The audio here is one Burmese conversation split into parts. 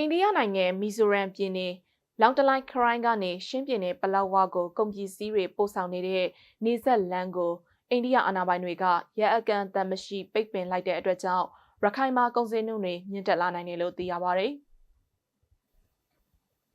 အိန္ဒိယနိုင်ငံမီဇိုရမ်ပြည်နယ်လောင်တလိုက်ခရိုင်ကနေရှင်းပြည်နယ်ပလောက်ဝါကိုကုန်ပစ္စည်းတွေပို့ဆောင်နေတဲ့နေဆက်လန်းကိုအိန္ဒိယအာဏာပိုင်တွေကရဲအကန်တမ်းမရှိပိတ်ပင်လိုက်တဲ့အတွက်ကြောင့်ရခိုင်မှာကုန်စည်နှုန်းတွေမြင့်တက်လာနိုင်တယ်လို့သိရပါတယ်။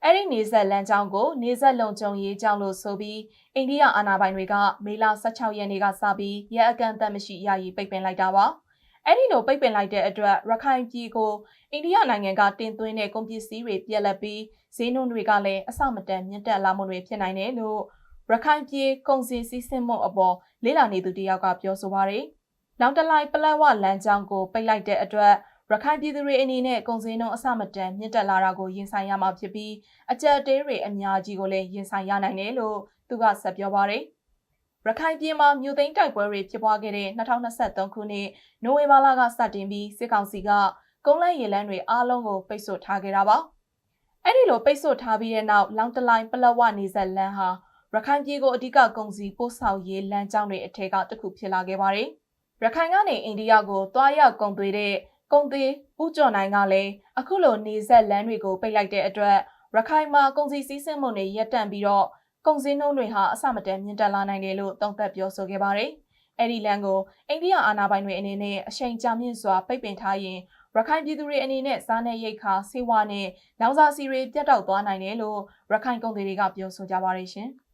အဲ့ဒီနေဆက်လမ်းကြောင်းကိုနေဆက်လုံခြုံရေးကြောင်းလို့ဆိုပြီးအိန္ဒိယအာဏာပိုင်တွေကမေလ16ရက်နေ့ကစပြီးရဲအကန်တမ်းမရှိယာယီပိတ်ပင်လိုက်တာပါ။ အဲ့ဒီလိုပိတ်ပင်လိုက်တဲ့အတွက်ရခိုင်ပြည်ကိုအိန္ဒိယနိုင်ငံကတင်သွင်းတဲ့ကုန်ပစ္စည်းတွေပြက်လက်ပြီးဈေးနှုန်းတွေကလည်းအဆမတန်မြင့်တက်လာမှုတွေဖြစ်နိုင်တယ်လို့ရခိုင်ပြည်ကုန်စည်စည်းစိမ်မှုအပေါ်လေးလာနေသူတယောက်ကပြောဆိုပါရယ်။နောက်တလိုက်ပလက်ဝလမ်းကြောင်းကိုပိတ်လိုက်တဲ့အတွက်ရခိုင်ပြည်သူတွေအနေနဲ့ကုန်စည်နှုန်းအဆမတန်မြင့်တက်လာတာကိုရင်ဆိုင်ရမှာဖြစ်ပြီးအကြက်တဲတွေအများကြီးကိုလည်းရင်ဆိုင်ရနိုင်တယ်လို့သူကဆက်ပြောပါရယ်။ ရခိုင်ပြည်မှာမြို့သိမ်းတိုက်ပွဲတွေဖြစ်ပွားခဲ့တဲ့2023ခုနှစ်နိုဝင်ဘာလကစတင်ပြီးစစ်ကောင်စီကကုန်းလန်းရေလန်းတွေအားလုံးကိုပိတ်ဆို့ထားခဲ့တာပါ။အဲ့ဒီလိုပိတ်ဆို့ထားပြီးတဲ့နောက်လောင်တလိုင်းပလက်ဝနေဆက်လန်းဟာရခိုင်ပြည်ကိုအဓိကကုန်စည်ပို့ဆောင်ရေးလမ်းကြောင်းတွေအထက်ကတစ်ခုဖြစ်လာခဲ့ပါတယ်။ရခိုင်ကနေအိန္ဒိယကိုသွားရောက်ကုန်သွေးတဲ့ကုန်သေးဦးကျော်နိုင်ကလည်းအခုလိုနေဆက်လမ်းတွေကိုပိတ်လိုက်တဲ့အတွက်ရခိုင်မှာကုန်စည်စည်းစိမ်မှုတွေရပ်တန့်ပြီးတော့ ကုန်စည်နှုန်းတွေဟာအဆမတန်မြင့်တက်လာနိုင်တယ်လို့သုံးသပ်ပြောဆိုခဲ့ပါတယ်။အဲ့ဒီလမ်းကိုအိန္ဒိယအာဏာပိုင်တွေအနေနဲ့အရှိန်ကြာမြင့်စွာပိတ်ပင်ထားရင်ရခိုင်ပြည်သူတွေအနေနဲ့စားနပ်ရိက္ခာဆေးဝါးနဲ့လောင်စာဆီတွေပြတ်တောက်သွားနိုင်တယ်လို့ရခိုင်ကုန်သည်တွေကပြောဆိုကြပါတယ်ရှင်။